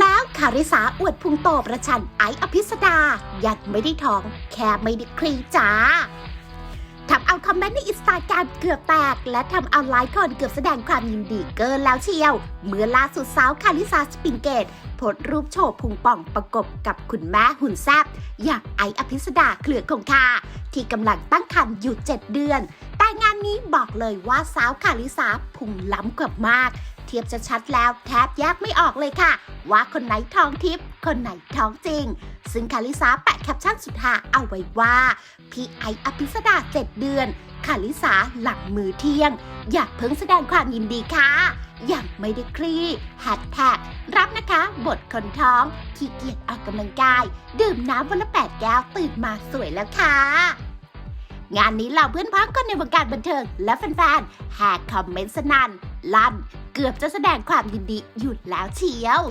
แล้วคาริสาอวดพุงโตประชันไออภิสดา ยังไม่ได้ท้อง แค่ไม่ได้คลีจ้าทำเอาคอมเมนต์ในอินสตาแกรมเกือบแตก และทำเอาหลายคนเกือบแสดงความยินดีเกินแล้วเชียว เมื่อล่าสุดสาวคาริสาสปิงเกตโพสรูปโชว์พุงป่องประกบกับคุณแม่หุ่นแซบอย่างไออภิสดาเคลือคงคา ที่กำลังตั้งครรภ์อยู่ 7 เดือน นี้บอกเลยว่าสาวคาริสาพุงล้ำกว่ามาก เทียบจะชัดแล้วแทบแยกไม่ออกเลยค่ะ ว่าคนไหนท้องทิพย์คนไหนท้องจริง ซึ่งคาริสาแปะแคปชั่นสุดฮาเอาไว้ว่าพี่ไออภิสดาเจ็ดเดือนคาริสาหลังมือเที่ยง อยากเพิ่งแสดงความยินดีค่ะยังไม่ได้คลี่แฮชแท็กรับนะคะ บทคนท้องขี้เกียจออกกำลังกาย ดื่มน้ำวันละแปดแก้วตื่นมาสวยแล้วค่ะ งานนี้เหล่าเพื่อนพ้องคนในวงการบันเทิง และแฟนๆแฮกคอมเมนต์สนั่นลั่น เกือบจะแสดงความยินดีหยุดแล้วเชียว